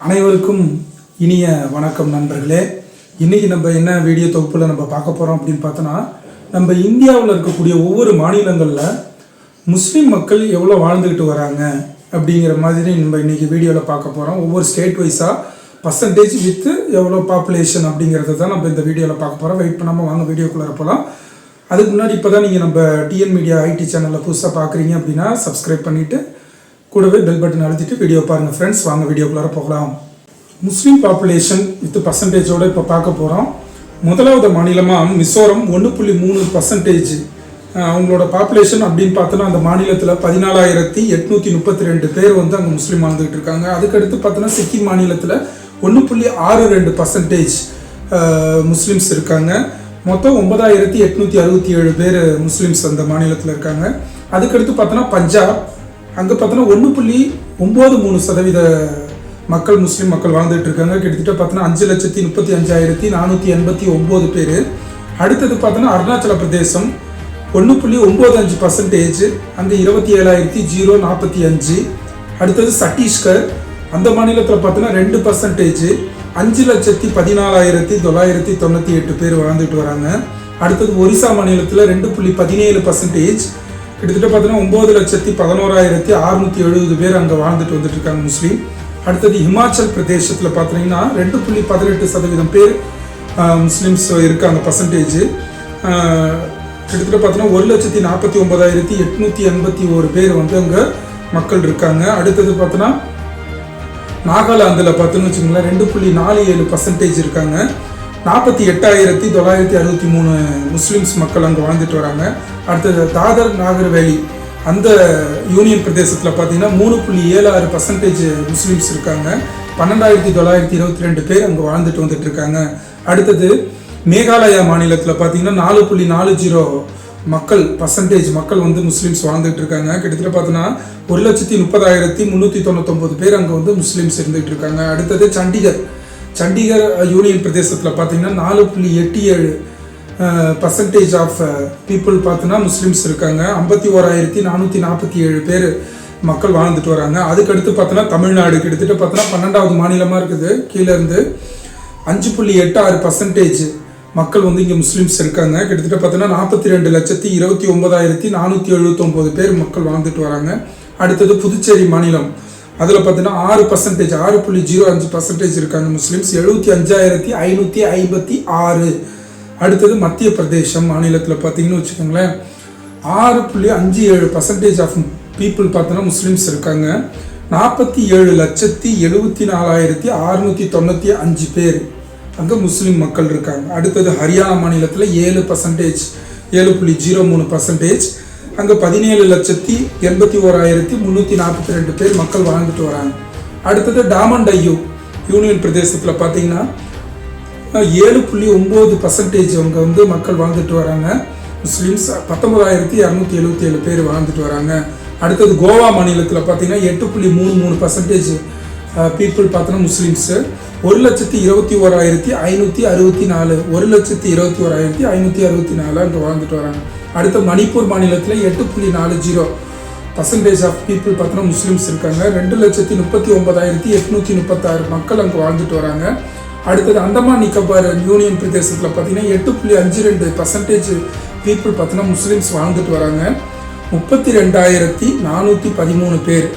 அனைவருக்கும் இனிய வணக்கம் நண்பர்களே. இன்றைக்கி நம்ம என்ன வீடியோ தொகுப்பில் நம்ம பார்க்க போகிறோம் அப்படின்னு பார்த்தோன்னா நம்ம இந்தியாவில் இருக்கக்கூடிய ஒவ்வொரு மாநிலங்களில் முஸ்லீம் மக்கள் எவ்வளோ வாழ்ந்துக்கிட்டு வராங்க அப்படிங்கிற மாதிரி நம்ம இன்றைக்கி வீடியோவில் பார்க்க போகிறோம் ஒவ்வொரு ஸ்டேட் வைஸாக பர்சன்டேஜ் வித்து எவ்வளோ பாப்புலேஷன் அப்படிங்கிறத தான் நம்ம இந்த வீடியோவில் பார்க்க போகிறோம் வெயிட் பண்ணாமல் வாங்க வீடியோக்குள்ளே போகலாம் அதுக்கு முன்னாடி இப்போ தான் நீங்கள் நம்ம டிஎன் மீடியா ஐடி சேனலில் புதுசாக பார்க்குறீங்க அப்படின்னா சப்ஸ்கிரைப் பண்ணிவிட்டு கூடவே பெல் பட்டன் அழுத்திட்டு வீடியோ பாருங்கள் ஃப்ரெண்ட்ஸ் வாங்க வீடியோக்குள்ளார போகலாம். முஸ்லீம் பாப்புலேஷன் வித் பர்சன்டேஜோட இப்போ பார்க்க போகிறோம் முதலாவது மாநிலமாக மிசோரம். ஒன்று புள்ளி மூணு பர்சன்டேஜ் அவங்களோட பாப்புலேஷன் அப்படின்னு பார்த்தோன்னா அந்த மாநிலத்தில் பதினாலாயிரத்தி எட்நூற்றி முப்பத்தி ரெண்டு பேர் வந்து அங்கே முஸ்லீம் வாழ்ந்துகிட்டு இருக்காங்க. அதுக்கடுத்து பார்த்தோன்னா சிக்கிம் மாநிலத்தில் ஒன்று புள்ளி ஆறு ரெண்டு பர்சன்டேஜ் முஸ்லீம்ஸ் இருக்காங்க. மொத்தம் ஒன்பதாயிரத்தி எட்நூற்றி அறுபத்தி ஏழு பேர் முஸ்லீம்ஸ் அந்த மாநிலத்தில் இருக்காங்க. அதுக்கடுத்து பார்த்தோன்னா பஞ்சாப் அங்கே பார்த்தோன்னா ஒன்று புள்ளி ஒம்பது மூணு சதவீத மக்கள் முஸ்லீம் மக்கள் வாழ்ந்துட்டு இருக்காங்க. கிட்டத்தட்ட பார்த்தோன்னா அஞ்சு லட்சத்தி முப்பத்தி அஞ்சாயிரத்தி நானூற்றி எண்பத்தி ஒம்பது பேர். அடுத்தது பார்த்தோன்னா அருணாச்சல பிரதேசம் ஒன்று புள்ளி ஒம்பது அஞ்சு பர்சன்டேஜ் அங்கே இருபத்தி ஏழாயிரத்தி ஜீரோ நாற்பத்தி அஞ்சு. அடுத்தது சத்தீஸ்கர் அந்த மாநிலத்தில் பார்த்தோன்னா ரெண்டு பர்சன்டேஜ் அஞ்சு லட்சத்தி பதினாலாயிரத்தி தொள்ளாயிரத்தி தொண்ணூற்றி எட்டு பேர் வாழ்ந்துட்டு வராங்க. அடுத்தது ஒரிசா மாநிலத்தில் ரெண்டு புள்ளி பதினேழு பர்சன்டேஜ் கிட்டத்தட்ட பார்த்தீங்கன்னா ஒம்பது லட்சத்தி பதினோராயிரத்தி அறுநூத்தி எழுபது பேர் அங்கே வாழ்ந்துட்டு வந்துட்டு இருக்காங்க முஸ்லீம். அடுத்தது ஹிமாச்சல் பிரதேசத்தில் பார்த்தீங்கன்னா ரெண்டு புள்ளி பதினெட்டு சதவீதம் பேர் முஸ்லீம்ஸ் இருக்காங்க பர்சன்டேஜ் கிட்டத்தட்ட பார்த்தீங்கன்னா ஒரு லட்சத்தி நாற்பத்தி ஒன்பதாயிரத்தி எட்நூற்றி எண்பத்தி ஒரு பேர் வந்து அங்கே மக்கள் இருக்காங்க. அடுத்தது பார்த்தோன்னா நாகாலாந்தில் பார்த்தோன்னு வச்சுக்கோங்களேன் ரெண்டு புள்ளி நாலு ஏழு பர்சன்டேஜ் இருக்காங்க. நாற்பத்தி எட்டாயிரத்தி தொள்ளாயிரத்தி அறுபத்தி மூணு முஸ்லீம்ஸ் மக்கள் அங்கே வாழ்ந்துட்டு வராங்க. அடுத்தது தாதர் நாகர் வேலி. அந்த யூனியன் பிரதேசத்தில் பார்த்தீங்கன்னா மூணு புள்ளி ஏழு ஆறு பர்சன்டேஜ் முஸ்லீம்ஸ் இருக்காங்க. பன்னெண்டாயிரத்தி தொள்ளாயிரத்தி இருபத்தி ரெண்டு பேர் அங்கே வாழ்ந்துட்டு வந்துட்டு இருக்காங்க. அடுத்தது மேகாலயா மாநிலத்தில் பார்த்தீங்கன்னா நாலு புள்ளி நாலு ஜீரோ மக்கள் பர்சன்டேஜ் மக்கள் வந்து முஸ்லீம்ஸ் வாழ்ந்துட்டு இருக்காங்க. கிட்டத்தட்ட பார்த்தோன்னா ஒரு லட்சத்தி முப்பதாயிரத்தி முந்நூற்றி தொண்ணூத்தொம்பது பேர் அங்கே வந்து முஸ்லீம்ஸ் இருந்துகிட்டு இருக்காங்க. அடுத்தது சண்டிகர். சண்டிகர் யூனியன் பிரதேசத்தில் பார்த்தீங்கன்னா நாலு புள்ளி எட்டு ஏழு பர்சன்டேஜ் ஆஃப் பீப்புள் பார்த்தோன்னா முஸ்லீம்ஸ் இருக்காங்க. ஐம்பத்தி ஓராயிரத்தி நானூற்றி நாற்பத்தி ஏழு பேர் மக்கள் வாழ்ந்துட்டு வராங்க. அதுக்கடுத்து பார்த்தோன்னா தமிழ்நாடு கிட்டத்தட்ட பார்த்தோன்னா பன்னெண்டாவது மாநிலமாக இருக்குது. கீழேருந்து அஞ்சு புள்ளி எட்டு ஆறு பர்சன்டேஜ் மக்கள் வந்து இங்கே முஸ்லீம்ஸ் இருக்காங்க. கிட்டத்தட்ட பார்த்தோன்னா நாற்பத்தி ரெண்டு லட்சத்தி இருபத்தி ஒன்பதாயிரத்தி நானூற்றி எழுபத்தொம்போது பேர் மக்கள் வாழ்ந்துட்டு வராங்க. அடுத்தது புதுச்சேரி மாநிலம். அதில் பார்த்தீங்கன்னா ஆறு பர்சன்டேஜ் ஆறு புள்ளி ஜீரோ அஞ்சு பர்சன்டேஜ் இருக்காங்க முஸ்லீம்ஸ். எழுபத்தி அஞ்சாயிரத்தி ஐநூற்றி ஐம்பத்தி ஆறு. அடுத்தது மத்திய பிரதேசம் மாநிலத்தில் பார்த்தீங்கன்னு வச்சுக்கோங்களேன். ஆறு புள்ளி அஞ்சு ஏழு பர்சன்டேஜ் ஆஃப் பீப்புள் பார்த்தோன்னா முஸ்லீம்ஸ் இருக்காங்க. நாற்பத்தி ஏழு லட்சத்தி எழுபத்தி நாலாயிரத்தி அறுநூற்றி தொண்ணூற்றி அஞ்சு பேர் அங்கே முஸ்லீம் மக்கள் இருக்காங்க. அடுத்தது ஹரியானா மாநிலத்தில் ஏழு பர்சன்டேஜ் ஏழு புள்ளி ஜீரோ மூணு பர்சன்டேஜ் அங்கே பதினேழு லட்சத்தி எண்பத்தி ஓராயிரத்தி முந்நூற்றி நாற்பத்தி ரெண்டு பேர் மக்கள் வாழ்ந்துட்டு வராங்க. அடுத்தது டாமண்ட் ஐயோ யூனியன் பிரதேசத்தில் பார்த்தீங்கன்னா ஏழு புள்ளி ஒம்பது பர்சன்டேஜ் அவங்க வந்து மக்கள் வாழ்ந்துட்டு வராங்க. முஸ்லீம்ஸ் பத்தொன்பதாயிரத்தி இரநூத்தி எழுபத்தி ஏழு பேர் வாழ்ந்துட்டு வராங்க. அடுத்தது கோவா மாநிலத்தில் பார்த்தீங்கன்னா எட்டு புள்ளி மூணு மூணு பர்சன்டேஜ் பீப்புள் பார்த்தோன்னா முஸ்லீம்ஸு. ஒரு லட்சத்தி இருபத்தி ஓராயிரத்தி ஐநூற்றி அறுபத்தி நாலு ஒரு லட்சத்தி இருபத்தி ஓராயிரத்தி ஐநூற்றி அறுபத்தி நாலு அங்கே வாழ்ந்துட்டு வராங்க. அடுத்து மணிப்பூர் மாநிலத்தில் எட்டு புள்ளி நாலு ஜீரோ பர்சன்டேஜ் ஆஃப் பீப்புள் பார்த்தோன்னா முஸ்லீம்ஸ் இருக்காங்க. ரெண்டு லட்சத்தி முப்பத்தி ஒன்பதாயிரத்தி எட்நூற்றி முப்பத்தாறு மக்கள் அங்கே வாழ்ந்துட்டு வராங்க. அடுத்தது அந்தமான் நிக்கோபார் யூனியன் பிரதேசத்தில் பார்த்தீங்கன்னா எட்டு புள்ளி அஞ்சு ரெண்டு பர்சன்டேஜ் பீப்புள் பார்த்தீங்கன்னா முஸ்லீம்ஸ் வாழ்ந்துட்டு வராங்க. முப்பத்தி ரெண்டாயிரத்தி நானூற்றி பதிமூணு பேர்.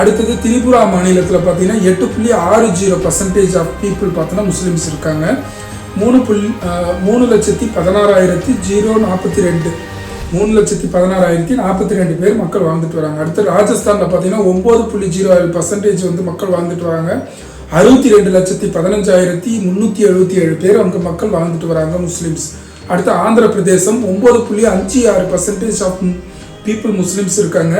அடுத்தது திரிபுரா மாநிலத்தில் பார்த்தீங்கன்னா எட்டு புள்ளி ஆறு ஜீரோ பர்சன்டேஜ் ஆஃப் பீப்புள் பார்த்தோன்னா முஸ்லீம்ஸ் இருக்காங்க. மூணு புள்ளி மூணு லட்சத்தி பதினாறாயிரத்தி ஜீரோ நாற்பத்தி ரெண்டு மூணு லட்சத்தி பதினாறாயிரத்தி நாற்பத்தி ரெண்டு பேர் மக்கள் வாழ்ந்துட்டு வராங்க. அடுத்து ராஜஸ்தானில் பார்த்தீங்கன்னா ஒம்பது புள்ளி ஜீரோ ஏழு பர்சன்டேஜ் வந்து மக்கள் வாழ்ந்துட்டு வராங்க. அறுபத்தி ரெண்டு லட்சத்தி பதினஞ்சாயிரத்தி முந்நூற்றி எழுபத்தி ஏழு பேர் அங்கே மக்கள் வாழ்ந்துட்டு வராங்க முஸ்லீம்ஸ். அடுத்து ஆந்திர பிரதேசம் ஒம்பது புள்ளி அஞ்சு ஆறு பர்சன்டேஜ் ஆஃப் பீப்புள் முஸ்லீம்ஸ் இருக்காங்க.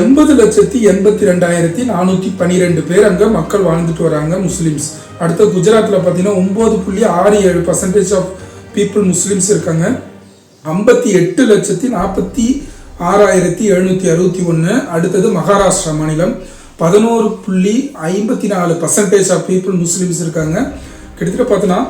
எண்பது லட்சத்தி எண்பத்தி ரெண்டாயிரத்தி நானூற்றி பன்னிரெண்டு பேர் அங்கே மக்கள் வாழ்ந்துட்டு வராங்க முஸ்லீம்ஸ். அடுத்து குஜராத்தில் பார்த்தீங்கன்னா ஒம்பது புள்ளி ஆறு ஏழு பர்சன்டேஜ் ஆஃப் பீப்புள் முஸ்லீம்ஸ் இருக்காங்க. ஐம்பத்தி எட்டு லட்சத்தி நாற்பத்தி ஆறாயிரத்தி எழுநூற்றி அறுபத்தி ஒன்று அடுத்தது மகாராஷ்டிரா மாநிலம். பதினோரு புள்ளி ஐம்பத்தி நாலு பர்சன்டேஜ் ஆஃப் பீப்புள் முஸ்லீம்ஸ் இருக்காங்க. கிட்டத்தட்ட பார்த்தோன்னா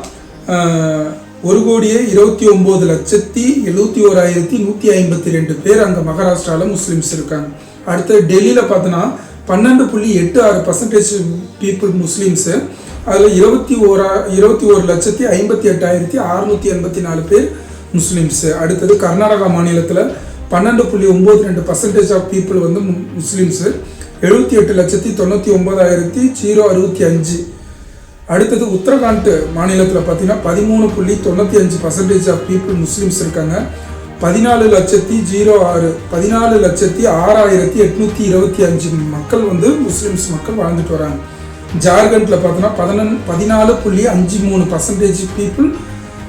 ஒரு கோடியே இருபத்தி ஒம்பது லட்சத்தி எழுபத்தி ஓராயிரத்தி நூற்றி ஐம்பத்தி ரெண்டு பேர் அங்கே மகாராஷ்டிராவில் முஸ்லீம்ஸ் இருக்காங்க. அடுத்தது டெல்லியில் பார்த்தோன்னா பன்னெண்டு புள்ளி எட்டு ஆறு பர்சன்டேஜ் பீப்புள் முஸ்லீம்ஸு. அதில் இருபத்தி ஓரா இருபத்தி ஒரு லட்சத்தி ஐம்பத்தி எட்டாயிரத்தி அறுநூற்றி எண்பத்தி நாலு பேர் முஸ்லீம்ஸு. அடுத்தது கர்நாடகா மாநிலத்தில் பன்னெண்டு புள்ளி ஒம்பது ரெண்டு பர்சன்டேஜ் ஆஃப் பீப்புள் வந்து முஸ்லீம்ஸு. எழுபத்தி எட்டு லட்சத்தி தொண்ணூற்றி ஒம்பதாயிரத்தி ஜீரோ அறுபத்தி அஞ்சு. அடுத்தது உத்தரகாண்ட் மாநிலத்தில் பார்த்தீங்கன்னா பதிமூணு புள்ளி தொண்ணூற்றி அஞ்சு பர்சன்டேஜ் ஆஃப் பீப்புள் முஸ்லீம்ஸ் இருக்காங்க. பதினாலு லட்சத்தி ஜீரோ ஆறு பதினாலு லட்சத்தி ஆறாயிரத்தி எட்நூற்றி இருபத்தி அஞ்சு மக்கள் வந்து முஸ்லீம்ஸ் மக்கள் வாழ்ந்துட்டு வராங்க. ஜார்க்கண்டில் பார்த்தோன்னா பதினொன்று பதினாலு புள்ளி அஞ்சு மூணு பர்சன்டேஜ் பீப்புள்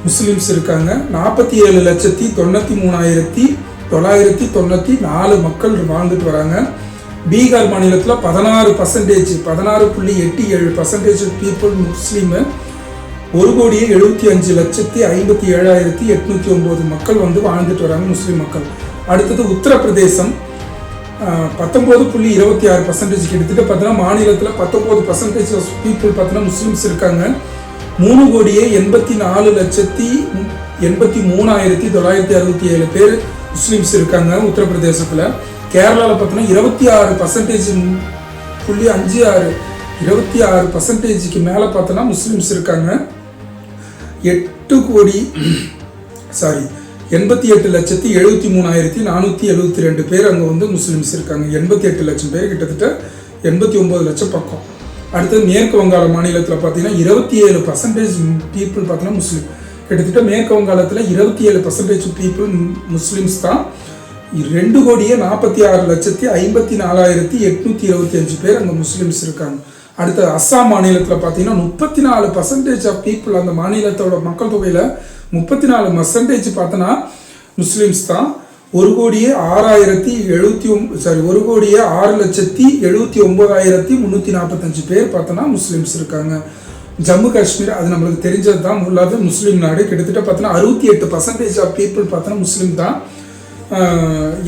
முஸ்லீம்ஸ் இருக்காங்க. நாற்பத்தி ஏழு லட்சத்தி தொண்ணூற்றி மூணாயிரத்தி தொள்ளாயிரத்தி தொண்ணூற்றி நாலு மக்கள் வாழ்ந்துட்டு வராங்க. பீகார் மாநிலத்தில் பதினாறு பர்சன்டேஜ் பதினாறு புள்ளி எட்டு ஏழு பர்சன்டேஜ் பீப்புள் முஸ்லீமு. ஒரு கோடியே எழுபத்தி அஞ்சு லட்சத்தி ஐம்பத்தி ஏழாயிரத்தி எட்நூற்றி ஒம்பது மக்கள் வந்து வாழ்ந்துட்டு வராங்க முஸ்லீம் மக்கள். அடுத்தது உத்தரப்பிரதேசம். பத்தொம்போது புள்ளி இருபத்தி ஆறு பர்சன்டேஜ் கிட்டத்தட்ட பார்த்தீங்கன்னா மாநிலத்தில் பத்தொம்போது பர்சன்டேஜ் பீப்புள் பார்த்தீங்கன்னா முஸ்லீம்ஸ் இருக்காங்க. மூணு கோடியே எண்பத்தி நாலு லட்சத்தி எண்பத்தி மூணாயிரத்தி தொள்ளாயிரத்தி அறுபத்தி ஏழு பேர் முஸ்லீம்ஸ் இருக்காங்க உத்தரப்பிரதேசத்தில். கேரளாவில் பார்த்தோன்னா இருபத்தி ஆறு பர்சன்டேஜ் புள்ளி அஞ்சு ஆறு இருபத்தி ஆறு பர்சன்டேஜுக்கு மேலே பார்த்தோன்னா முஸ்லீம்ஸ் இருக்காங்க. எட்டு கோடி சாரி எண்பத்தி எட்டு லட்சத்தி எழுபத்தி மூணாயிரத்தி நானூற்றி எழுபத்தி ரெண்டு பேர் அங்கே வந்து முஸ்லீம்ஸ் இருக்காங்க. எண்பத்தி எட்டு லட்சம் பேர் கிட்டத்தட்ட எண்பத்தி ஒம்பது லட்சம் பக்கம். அடுத்தது மேற்கு வங்காள மாநிலத்தில் பார்த்தீங்கன்னா இருபத்தி ஏழு பர்சன்டேஜ் பீப்புள் பார்த்தீங்கன்னா முஸ்லீம். கிட்டத்தட்ட மேற்கு வங்காளத்தில் இருபத்தி ஏழு பர்சன்டேஜ் பீப்புள் முஸ்லீம்ஸ் தான். ரெண்டு கோடியே நாற்பத்தி ஆறு லட்சத்தி ஐம்பத்தி நாலாயிரத்தி எட்நூற்றி இருபத்தி அஞ்சு பேர் அங்கே முஸ்லீம்ஸ் இருக்காங்க. அடுத்து அஸ்ஸாம் மாநிலத்தில் பார்த்தீங்கன்னா முப்பத்தி நாலு பர்சன்டேஜ் ஆஃப் பீப்புள் அந்த மாநிலத்தோட மக்கள் தொகையில் முப்பத்தி நாலு பர்சன்டேஜ் பார்த்தோன்னா முஸ்லீம்ஸ் தான். ஒரு கோடியே ஆறாயிரத்தி எழுபத்தி ஒம் சாரி ஒரு கோடியே ஆறு லட்சத்தி எழுபத்தி ஒம்பதாயிரத்தி முந்நூற்றி நாற்பத்தஞ்சு பேர் பார்த்தோன்னா முஸ்லீம்ஸ் இருக்காங்க. ஜம்மு காஷ்மீர் அது நம்மளுக்கு தெரிஞ்சது தான். உள்ளாத முஸ்லீம் நாடு. கிட்டத்தட்ட பார்த்தோன்னா அறுபத்தி எட்டு பர்சன்டேஜ் ஆஃப் பீப்புள் பார்த்தோன்னா முஸ்லீம் தான்.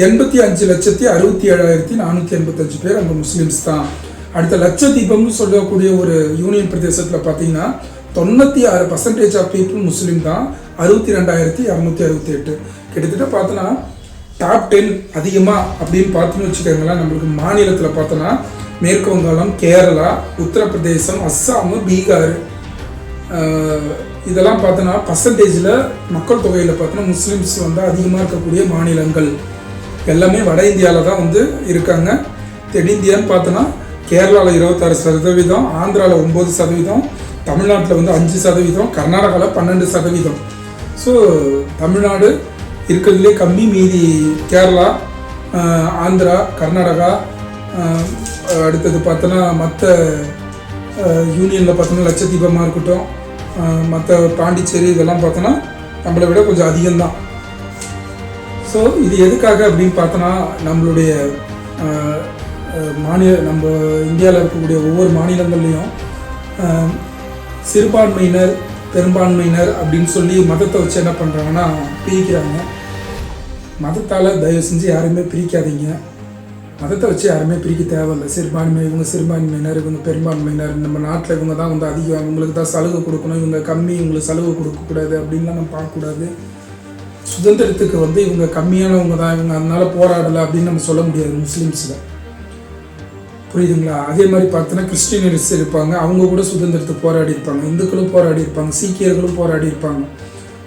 எண்பத்தி அஞ்சு லட்சத்தி அறுபத்தி ஏழாயிரத்தி நானூற்றி எண்பத்தஞ்சு பேர் அங்கே முஸ்லீம்ஸ் தான். அடுத்த லட்சதீபம்னு சொல்லக்கூடிய ஒரு யூனியன் பிரதேசத்தில் பார்த்தீங்கன்னா தொண்ணூற்றி ஆறு பர்சன்டேஜ் ஆஃப் பீப்புள் முஸ்லீம் தான். அறுபத்தி ரெண்டாயிரத்தி இரநூத்தி அறுபத்தி எட்டு. கிட்டத்தட்ட பார்த்தோன்னா டாப் டென் அதிகமாக அப்படின்னு பார்த்தோன்னு வச்சுக்கோங்களேன் நம்மளுக்கு மாநிலத்தில் பார்த்தோன்னா மேற்கு வங்காளம் கேரளா உத்தரப்பிரதேசம் அஸ்ஸாம் பீகார் இதெல்லாம் பார்த்தோன்னா பர்சன்டேஜில் மக்கள் தொகையில் பார்த்தோன்னா முஸ்லீம்ஸ் வந்து அதிகமாக இருக்கக்கூடிய மாநிலங்கள். எல்லாமே வட இந்தியாவில் தான் வந்து இருக்காங்க. தென்னிந்தியான்னு பார்த்தோன்னா கேரளாவில் இருபத்தாறு சதவீதம் ஆந்திராவில் ஒம்பது சதவீதம் தமிழ்நாட்டில் வந்து அஞ்சு சதவீதம் கர்நாடகாவில் பன்னெண்டு சதவீதம். ஸோ தமிழ்நாடு இருக்கிறதுலே கம்மி மீதி கேரளா ஆந்திரா கர்நாடகா அடுத்தது பார்த்தோன்னா மற்ற யூனியனில் பார்த்தோன்னா லட்சத்தீபமாக இருக்கட்டும் மற்ற பாண்டிச்சேரி இதெல்லாம் பார்த்தோன்னா நம்மளை விட கொஞ்சம் அதிகம்தான். ஸோ இது எதுக்காக அப்படின்னு பார்த்தோன்னா நம்மளுடைய மாநில நம்ம இந்தியாவில் இருக்கக்கூடிய ஒவ்வொரு மாநிலங்கள்லேயும் சிறுபான்மையினர் பெரும்பான்மையினர் அப்படின்னு சொல்லி மதத்தை வச்சு என்ன பண்ணுறாங்கன்னா பிரிக்கிறாங்க. மதத்தால் தயவு செஞ்சு யாருமே பிரிக்காதீங்க. மதத்தை வச்சு யாருமே பிரிக்க தேவையில்லை. சிறுபான்மை இவங்க சிறுபான்மையினர் இவங்க பெரும்பான்மையினர் நம்ம நாட்டில் இவங்க தான் வந்து அதிகம் இவங்களுக்கு தான் சலுகை கொடுக்கணும் இவங்க கம்மி இவங்களுக்கு சலுகை கொடுக்கக்கூடாது அப்படின்லாம் நம்ம பார்க்கக்கூடாது சுதந்திரத்துக்கு வந்து இவங்க கம்மியானவங்க தான் இவங்க அதனால் போராடலை அப்படின்னு நம்ம சொல்ல முடியாது முஸ்லீம்ஸில். புரியுதுங்களா? அதே மாதிரி பார்த்தோன்னா கிறிஸ்டியனிஸ் இருப்பாங்க அவங்க கூட சுதந்திரத்தை போராடி இருப்பாங்க இந்துக்களும் போராடி இருப்பாங்க சீக்கியர்களும் போராடி இருப்பாங்க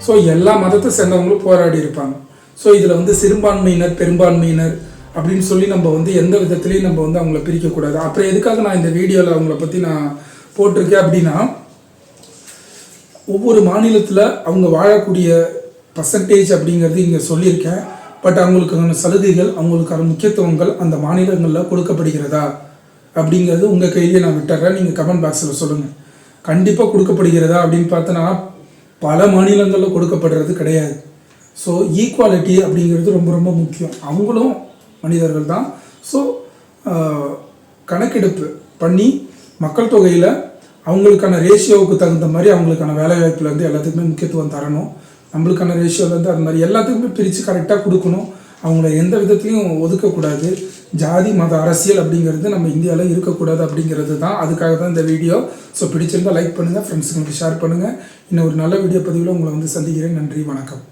ஸோ எல்லா மதத்தை சேர்ந்தவங்களும் போராடி இருப்பாங்க ஸோ இதில் வந்து சிறுபான்மையினர் பெரும்பான்மையினர் அப்படின்னு சொல்லி நம்ம வந்து எந்த விதத்துலேயும் நம்ம வந்து அவங்கள பிரிக்கக்கூடாது. அப்புறம் எதுக்காக நான் இந்த வீடியோவில் அவங்கள பற்றி நான் போட்டிருக்கேன் அப்படின்னா ஒவ்வொரு மாநிலத்தில் அவங்க வாழக்கூடிய பர்சன்டேஜ் அப்படிங்கிறது இங்கே சொல்லியிருக்கேன். பட் அவங்களுக்கான சலுகைகள் அவங்களுக்கான முக்கியத்துவங்கள் அந்த மாநிலங்களில் கொடுக்கப்படுகிறதா? அப்படிங்கிறது உங்கள் கையிலே நான் விட்டுறேன். நீங்கள் கமெண்ட் பாக்ஸில் சொல்லுங்கள் கண்டிப்பாக கொடுக்கப்படுகிறதா அப்படின்னு பார்த்தோன்னா பல மாநிலங்களில் கொடுக்கப்படுறது கிடையாது. ஸோ ஈக்குவாலிட்டி அப்படிங்கிறது ரொம்ப ரொம்ப முக்கியம். அவங்களும் மனிதர்கள் தான். ஸோ கணக்கெடுப்பு பண்ணி மக்கள் தொகையில் அவங்களுக்கான ரேஷியோவுக்கு தகுந்த மாதிரி அவங்களுக்கான வேலைவாய்ப்புலேருந்து எல்லாத்துக்குமே முக்கியத்துவம் தரணும். நம்மளுக்கான ரேஷியோலேருந்து அது மாதிரி எல்லாத்துக்குமே பிரித்து கரெக்டாக கொடுக்கணும். அவங்கள எந்த விதத்துலையும் ஒதுக்கக்கூடாது. ஜாதி மத அரசியல் அப்படிங்கிறது நம்ம இந்தியாவில் இருக்கக்கூடாது அப்படிங்கிறது தான் அதுக்காக தான் இந்த வீடியோ. ஸோ பிடிச்சிருந்தால் லைக் பண்ணுங்கள் ஃப்ரெண்ட்ஸுங்களுக்கு ஷேர் பண்ணுங்கள் இன்னும் ஒரு நல்ல வீடியோ பதிவில் உங்களை வந்து சந்திக்கிறேன். நன்றி வணக்கம்.